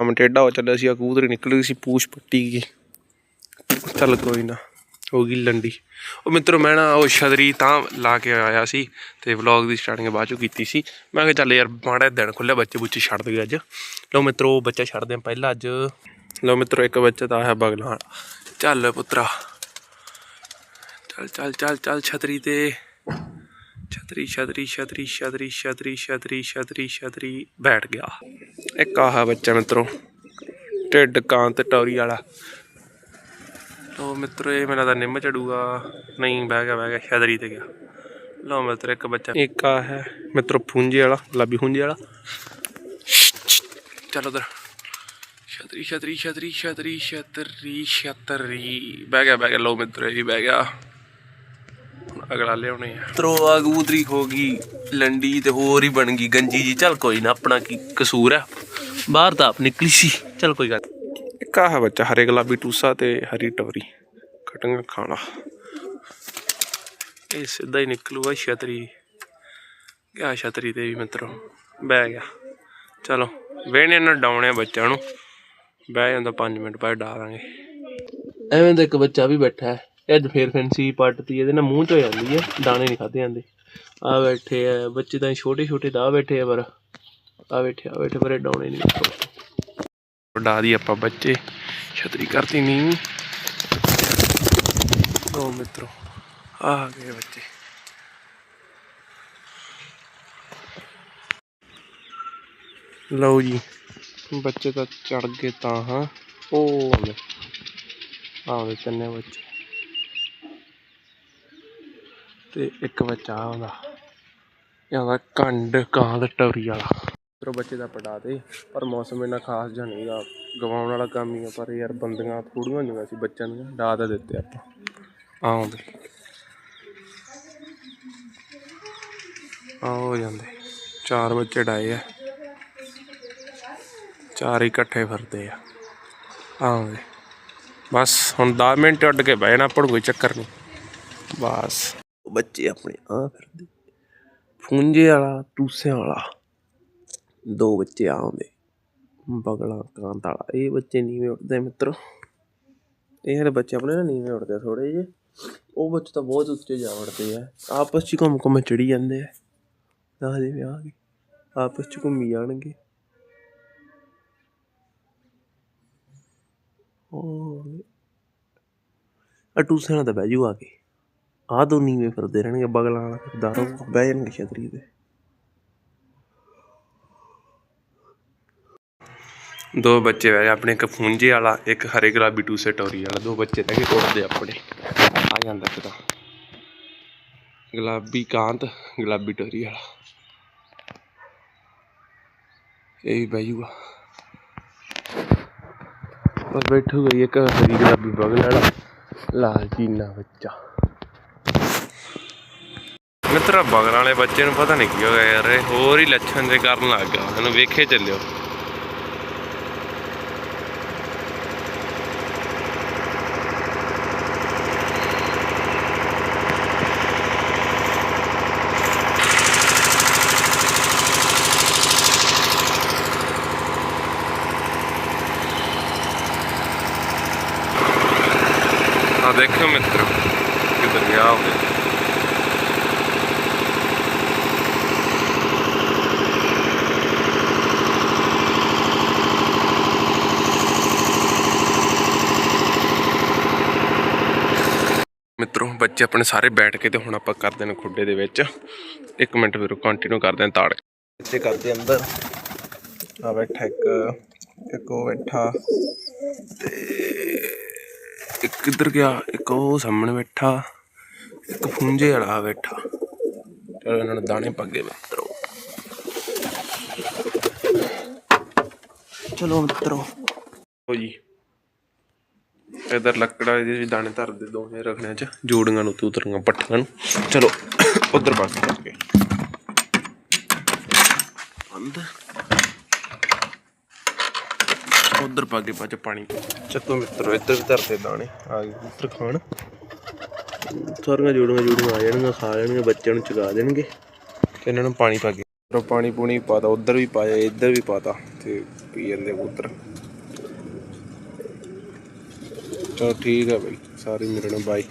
ਕੰਮ ਟੇਢਾ ਹੋ ਚੱਲਿਆ ਸੀ ਆ ਕਬੂਤਰੀ ਨਿਕਲ ਗਈ ਸੀ ਪੂਛ ਪੱਟੀ ਗਈ ਚੱਲ ਕੋਈ ਨਾ, ਹੋ ਗਈ ਲੰਡੀ। ਉਹ ਮਿੱਤਰੋ, ਮੈਂ ਨਾ ਉਹ ਛਤਰੀ ਤਾਂ ਲਾ ਕੇ ਆਇਆ ਸੀ ਤੇ ਵਲੌਗ ਦੀ ਸਟਾਰਟਿੰਗ ਬਾਅਦ ਚੋਂ ਕੀਤੀ ਸੀ। ਮੈਂ ਕਿਹਾ ਚੱਲ ਯਾਰ, ਮਾੜਾ ਦਿਨ ਖੁੱਲਿਆ ਬੱਚੇ ਬੁੱਚੇ ਛੱਡ ਦਈਏ ਅੱਜ। ਲਓ ਮਿੱਤਰੋ ਬੱਚਾ ਛੱਡਦੇ ਆ ਪਹਿਲਾਂ ਅੱਜ। ਲਓ ਮਿੱਤਰੋ, ਇੱਕ ਬੱਚਾ ਤਾਂ ਆਇਆ ਬਗਲਾਂ ਚੱਲ ਪੁੱਤਰਾ। ਚੱਲ ਚੱਲ ਚੱਲ ਚੱਲ, ਛਤਰੀ ਤੇ ਛਤਰੀ ਛਤਰੀ ਛਤਰੀ ਛਤਰੀ ਛਤਰੀ ਛਤਰੀ ਛਤਰੀ ਛਤਰੀ ਬੈਠ ਗਿਆ ਇੱਕ ਆਹ ਬੱਚਾ ਮਿੱਤਰੋ ਢਿੱਡ ਕਾਂ ਤੇ ਟੌਰੀ ਵਾਲਾ ਲੋ ਮਿੱਤਰੋ ਇਹ ਮੇਰਾ ਤਾਂ ਨਿੰਮ ਚੜੂਗਾ ਨਹੀਂ ਬਹਿ ਗਿਆ ਬਹਿ ਗਿਆ ਛਤਰੀ ਤੇ ਗਿਆ ਲੋ ਮਿੱਤਰ ਇੱਕ ਬੱਚਾ ਇੱਕ ਆ ਹੈ ਮਿੱਤਰੋ ਫੁੰਜੇ ਵਾਲਾ ਲਾਬੀ ਫੁੰਜੇ ਵਾਲਾ ਚੱਲ ਉਧਰ ਛਤਰੀ ਛਤਰੀ ਛਤਰੀ ਛਤਰੀ ਛਤਰੀ ਛਤਰੀ ਬਹਿ ਗਿਆ ਬਹਿ ਗਿਆ ਲੋ ਮਿੱਤਰ ਇਹ ਵੀ ਬਹਿ ਗਿਆ ਅਗਲਾ ਲਿਆਉਣੇ ਆ। ਮਿੱਤਰੋ ਆ ਕਬੂਤਰੀ ਹੋ ਗਈ ਲੰਡੀ ਤੇ ਹੋਰ ਹੀ ਬਣ ਗਈ ਗੰਜੀ ਜੀ। ਚੱਲ ਕੋਈ ਨਾ ਆਪਣਾ ਕੀ ਕਸੂਰ ਆ? ਬਾਹਰ ਤਾਂ ਆਪ ਨਿਕਲੀ ਸੀ। ਚੱਲ ਕੋਈ ਗੱਲ ਇੱਕ ਆਹ ਬੱਚਾ ਹਰੇ ਗੁਲਾਬੀ ਟੂਸਾ ਤੇ ਹਰੀ ਟਵਰੀ। ਕਟੰਗਾ ਖਾਣਾ ਇਹ ਸਿੱਧਾ ਹੀ ਨਿਕਲੂਗਾ ਛਤਰੀ। ਗਿਆ ਛਤਰੀ ਤੇ ਵੀ ਮਿੱਤਰੋ ਬਹਿ ਗਿਆ। ਚਲੋ ਵੇਣੇ ਨਾ ਡਾਉਣੇ ਬੱਚਿਆਂ ਨੂੰ। ਬਹਿ ਜਾਂਦਾ 5 ਮਿੰਟ ਬਾਅਦ ਡਾ ਦਾਂਗੇ ਐਵੇਂ ਦਾ ਇੱਕ ਬੱਚਾ ਵੀ ਬੈਠਾ ਹੈ। ਇਹ ਅੱਜ ਫੇਰ ਫੈਂਸੀ ਪੱਟਤੀ ਇਹਦੇ ਨਾਲ ਮੂੰਹ ਚ ਹੋ ਜਾਂਦੀ ਹੈ ਦਾਣੇ ਨਹੀਂ ਖਾਦੇ ਜਾਂਦੇ। ਆ ਬੈਠੇ ਆ, ਬੱਚੇ ਤਾਂ ਛੋਟੇ ਛੋਟੇ ਦਾ ਬੈਠੇ ਆ ਪਰ, ਆ ਬੈਠੇ ਆ ਬੈਠੇ ਪਰ ਡਾਉਣੇ ਨਹੀਂ ਖਾਦੇ ਦੀ ਆਪਾਂ ਬੱਚੇ, ਛਤਰੀ ਕਰਤੀ ਨਹੀਂ ਉਹ ਮਿੱਤਰੋ, ਆ ਗਏ ਬੱਚੇ। ਲਓ ਜੀ, ਬੱਚੇ ਤਾਂ ਚੜ ਗਏ ਤਾਂ, ਹਾਂ। ਉਹ ਆਵੇ ਤਿੰਨੇ ਬੱਚੇ। ਤੇ ਇੱਕ ਬੱਚਾ ਆਉਂਦਾ ਇਹ ਆਉਂਦਾ ਕੰਡ ਕਾਂ ਦਾ ਟੌਰੀ ਵਾਲਾ। ਚਲੋ ਬੱਚੇ ਦਾ ਪੜਾ ਦੇ ਪਰ ਮੌਸਮ ਇੰਨਾ ਖਾਸ ਜਿਹਾ ਨਹੀਂਗਾ ਗਵਾਉਣ ਵਾਲਾ ਕੰਮ ਹੀ ਆ ਪਰ ਯਾਰ ਬੰਦੀਆਂ ਥੋੜੀਆਂ ਹੁੰਦੀਆਂ ਸੀ ਬੱਚਿਆਂ ਦੀਆਂ ਡਾ ਤਾਂ ਦਿੱਤੇ ਆਪਾਂ। ਆਉਂਦੇ ਆ ਹੋ ਜਾਂਦੇ। ਚਾਰ ਬੱਚੇ ਡਾਏ ਆ। ਚਾਰ ਇਕੱਠੇ ਫਿਰਦੇ ਆ। ਆਉਂਦੇ ਬਸ ਹੁਣ 10 ਮਿੰਟ ਉੱਡ ਕੇ ਬਹਿ ਜਾਣਾ ਆਪਾਂ ਨੂੰ ਕੋਈ ਚੱਕਰ ਨਹੀਂ। ਬਸ। ਬੱਚੇ ਆਪਣੇ ਆ ਫਿਰਦੇ। ਫੁੰਜੇ ਵਾਲਾ ਟੂਸਿਆਂ ਵਾਲਾ, ਦੋ ਬੱਚੇ ਆਉਂਦੇ ਬਗਲਾ ਕਾਂਤ ਵਾਲਾ, ਇਹ ਬੱਚੇ ਨੀਵੇਂ ਉੱਠਦੇ ਮਿੱਤਰੋ। ਇਹ ਜਿਹੜੇ ਬੱਚੇ ਆਪਣੇ ਨਾ ਨੀਵੇਂ ਉੱਠਦੇ ਥੋੜੇ ਜਿਹੇ। ਉਹ ਬੱਚੇ ਤਾਂ ਬਹੁਤ ਉੱਚੇ ਜਾ ਉੱਡਦੇ ਆ। ਆਪਸ ਚ ਘੁੰਮ ਘੁੰਮ ਚੜੀ ਜਾਂਦੇ ਆ। ਨਾ ਦੇ ਵਿਆਹ ਗਏ ਆਪਸ ਚ ਘੁੰਮੀ ਜਾਣਗੇ। ਉਹ ਅਟੂਸਿਆਂ ਨਾਲ ਤਾਂ ਬਹਿ ਜੂ ਆ ਕੇ। ਆਹ ਦੋ ਨੀਵੇਂ ਫਿਰਦੇ ਰਹਿਣਗੇ, ਬਗਲਾਂ ਵਾਲਾ ਫਿਰਦਾ ਰਹੂਗਾ ਬਹਿ ਜਾਣਗੇ ਛਤਰੀ ਤੇ। ਦੋ ਬੱਚੇ ਵੈ ਆਪਣੇ ਇੱਕ ਫੁੰਜੇ ਵਾਲਾ, ਇੱਕ ਹਰੇ ਗੁਲਾਬੀ ਟੂਸੇ ਟੋਰੀ ਵਾਲਾ। ਦੋ ਬੱਚੇ ਰਹਿ ਗਏ ਉੱਡਦੇ ਆਪਣੇ। ਆ ਜਾਂਦਾ ਕਿਦਾ ਗੁਲਾਬੀ ਕਾਂਤ, ਗੁਲਾਬੀ ਟੋਰੀ ਵਾਲਾ। ਇਹ ਵੀ ਬੈਜੂਗਾ ਬਸ ਬੈਠੂਗਾ ਜੀ ਇੱਕ ਹਰੀ ਗੁਲਾਬੀ ਬਗਲ ਵਾਲਾ, ਲਾਲ ਚੀਨਾ ਬੱਚਾ। ਮਿੱਤਰਾ ਬਗਲ ਵਾਲੇ ਬੱਚੇ ਨੂੰ ਪਤਾ ਨਹੀਂ ਕੀ ਹੋ ਗਿਆ ਯਾਰ, ਇਹ ਹੋਰ ਹੀ ਲੱਛਣ ਦੇ ਕਰਨ ਲੱਗ ਗਿਆ। ਇਹਨੂੰ ਵੇਖੇ ਚੱਲਿਓ। ਆ ਦੇਖੋ ਮਿੱਤਰੋ, ਕਿੱਧਰ ਗਿਆ ਹੋਵੇ ਮਿੱਤਰੋ ਬੱਚੇ ਆਪਣੇ ਸਾਰੇ ਬੈਠ ਕੇ ਤੇ ਹੁਣ ਆਪਾਂ ਕਰਦੇ ਨੇ ਖੁੱਡੇ ਦੇ ਵਿੱਚ। ਇੱਕ ਮਿੰਟ ਫਿਰ ਕੰਟੀਨਿਊ ਕਰਦੇ ਨੇ ਤਾੜ ਬੱਚੇ ਕਰਦੇ ਅੰਦਰ। ਆ ਬੈਠਾ ਇੱਕ ਇੱਕ ਉਹ ਬੈਠਾ ਇੱਕ ਕਿੱਧਰ ਗਿਆ ਇੱਕ ਉਹ ਸਾਹਮਣੇ ਬੈਠਾ ਇੱਕ ਫੁੰਜੇ ਵਾਲਾ ਬੈਠਾ। ਚਲੋ ਇਹਨਾਂ ਨੂੰ ਦਾਣੇ ਪੱਗੇ ਮਿੱਤਰੋ। ਚਲੋ ਮਿੱਤਰੋ। ਹੋ ਜੀ। ਇਧਰ ਲੱਕੜਾ ਇਹਦੇ ਵਿੱਚ ਦਾਣੇ ਧਰਦੇ ਦੋਨੇ ਰੱਖਣੇ ਚ, ਜੋੜੀਆਂ ਨੂੰ ਤੇ ਉਤਰੀਆਂ ਪੱਠੀਆਂ ਨੂੰ। ਚਲੋ, ਉਧਰ ਪਾਸੇ ਚੱਲ ਬੰਦ। ਉਧਰ ਪਾ ਕੇ ਬਾਅਦ ਪਾਣੀ। ਚੱਕੋ ਮਿੱਤਰੋ, ਇੱਧਰ ਵੀ ਧਰਦੇ ਦਾਣੇ, ਆ ਗਏ ਮਿੱਤਰ ਖਾਣ। ਸਾਰੀਆਂ ਜੋੜੀਆਂ ਜੋੜੀਆਂ ਆ ਜਾਣਗੀਆਂ, ਖਾ ਲੈਣਗੇ ਬੱਚਿਆਂ ਨੂੰ ਚਗਾ ਦੇਣਗੇ। ਤੇ ਇਹਨਾਂ ਨੂੰ ਪਾਣੀ ਪਾ ਕੇ। ਪਾਣੀ ਪੂਣੀ ਪਾਤਾ ਉਧਰ ਵੀ ਪਾਇਆ, ਇੱਧਰ ਵੀ ਪਾਤਾ ਤੇ ਪੀ ਜਾਂਦੇ ਕਬੂਤਰ। ਚਲੋ ਠੀਕ ਆ ਬਾਈ। ਸਾਰੀ ਮਿਲਣ ਬਾਈ।